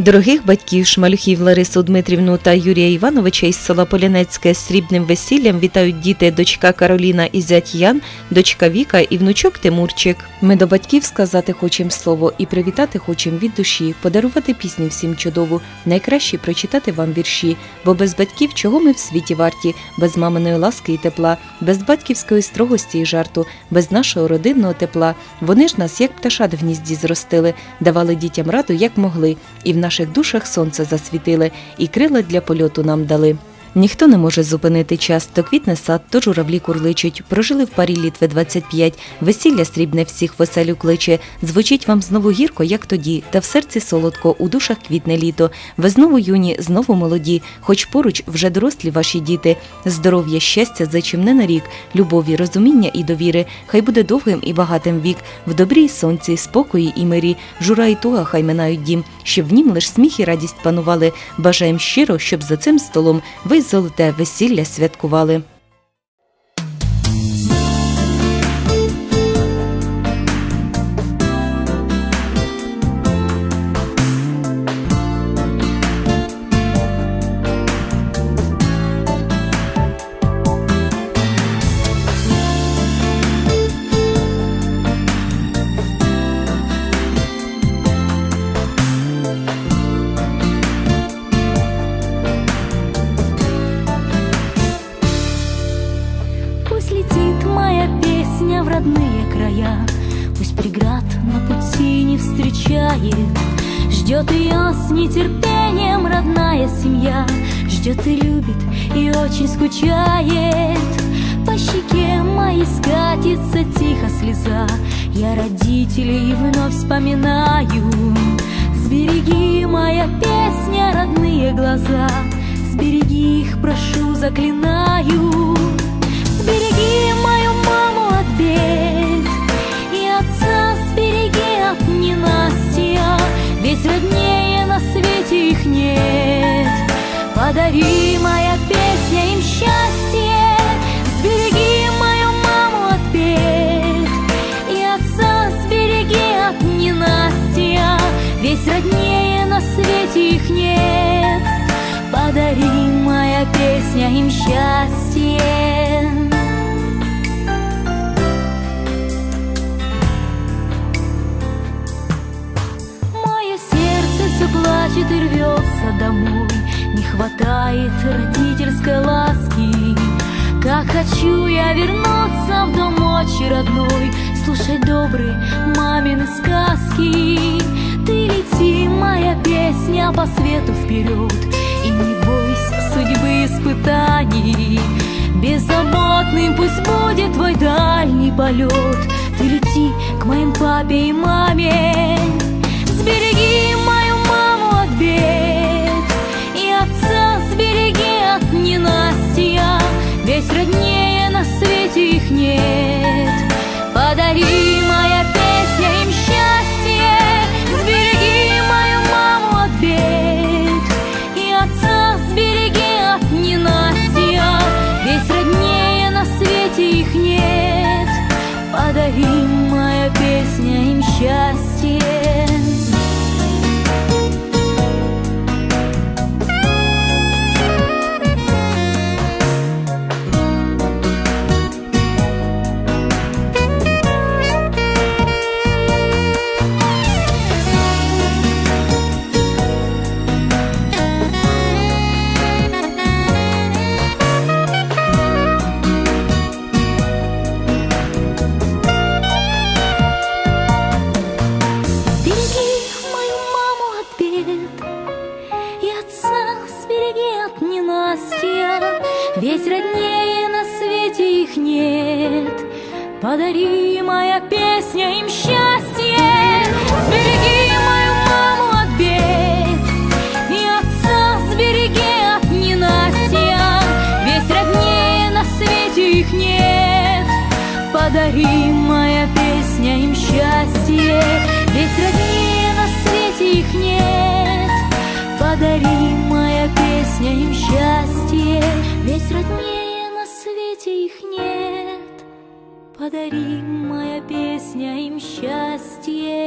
Дорогих батьків Шмалюхів Ларису Дмитрівну та Юрія Івановича із села Полянецьке з срібним весіллям вітають діти дочка Кароліна і зять Ян, дочка Віка і внучок Тимурчик. Ми до батьків сказати хочемо слово і привітати хочемо від душі, подарувати пісню всім чудову, найкраще прочитати вам вірші, бо без батьків чого ми в світі варті, без маминої ласки і тепла, без батьківської строгості і жарту, без нашого родинного тепла. Вони ж нас як пташат в гнізді зростили, давали дітям раду як могли, і в наших душах сонце засвітили, і крила для польоту нам дали. Ніхто не може зупинити час, то квітне сад, то журавлі курличуть. Прожили в парі літ ви 25, весілля срібне всіх веселю кличе. Звучить вам знову гірко, як тоді, та в серці солодко, у душах квітне літо. Ви знову юні, знову молоді, хоч поруч вже дорослі ваші діти. Здоров'я, щастя, зачимне на рік, любові, розуміння і довіри. Хай буде довгим і багатим вік, в добрі й сонці, спокої і мирі. Жура і туга хай минають дім, щоб в нім лиш сміх і радість панували. Бажаєм щиро, щоб за цим столом ви золоте весілля святкували. Родные края. Пусть преград на пути не встречает. Ждет ее с нетерпением родная семья. Ждет и любит, и очень скучает. По щеке моей скатится тихо слеза. Я родителей вновь вспоминаю. Сбереги, моя песня, родные глаза. Сбереги их, прошу, заклинаю. Сбереги их нет. Подари, моя песня, им счастье. Мое сердце все плачет и рвется домой. Не хватает родительской ласки. Как хочу я вернуться в дом отчий родной Слушать добрые мамины сказки песня, по свету вперед. И не бойся судьбы испытаний. Беззаботным пусть будет твой дальний полет. Ты лети к моим папе и маме счастье Ведь роднее на свете их нет. Подари, моя песня, им счастье. Сбереги мою маму от бед. И отца сбереги от ненастья. Ведь роднее на свете их нет. Подари, моя песня, им счастье. Ведь роднее на свете их нет. Подари, моя песня, им счастье Роднее на свете их нет. Подари, моя песня, им счастье.